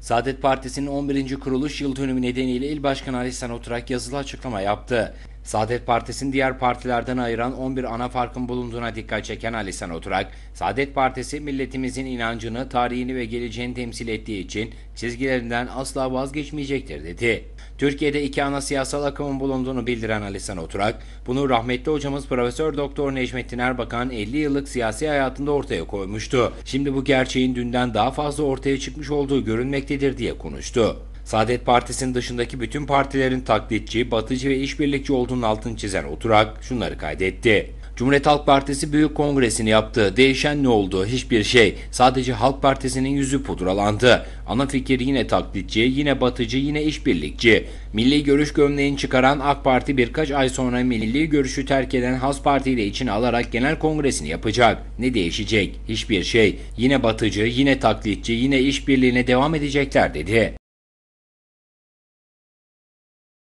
Saadet Partisi'nin 11. kuruluş yıl dönümü nedeniyle İl Başkanı Ali Sen Oturak yazılı açıklama yaptı. Saadet Partisi'ni diğer partilerden ayıran 11 ana farkın bulunduğuna dikkat çeken Ali Sen Oturak, Saadet Partisi milletimizin inancını, tarihini ve geleceğini temsil ettiği için çizgilerinden asla vazgeçmeyecektir dedi. Türkiye'de iki ana siyasal akımın bulunduğunu bildiren Ali Sen Oturak, bunu rahmetli hocamız Profesör Doktor Necmettin Erbakan 50 yıllık siyasi hayatında ortaya koymuştu. Şimdi bu gerçeğin dünden daha fazla ortaya çıkmış olduğu görünmektedir diye konuştu. Saadet Partisi'nin dışındaki bütün partilerin taklitçi, batıcı ve işbirlikçi olduğunun altını çizen Oturak şunları kaydetti. Cumhuriyet Halk Partisi Büyük Kongresini yaptı. Değişen ne oldu? Hiçbir şey. Sadece Halk Partisi'nin yüzü pudralandı. Ana fikir yine taklitçi, yine batıcı, yine işbirlikçi. Milli görüş gömleğini çıkaran AK Parti birkaç ay sonra milli görüşü terk eden Has Parti ile içine alarak genel kongresini yapacak. Ne değişecek? Hiçbir şey. Yine batıcı, yine taklitçi, yine işbirliğine devam edecekler dedi.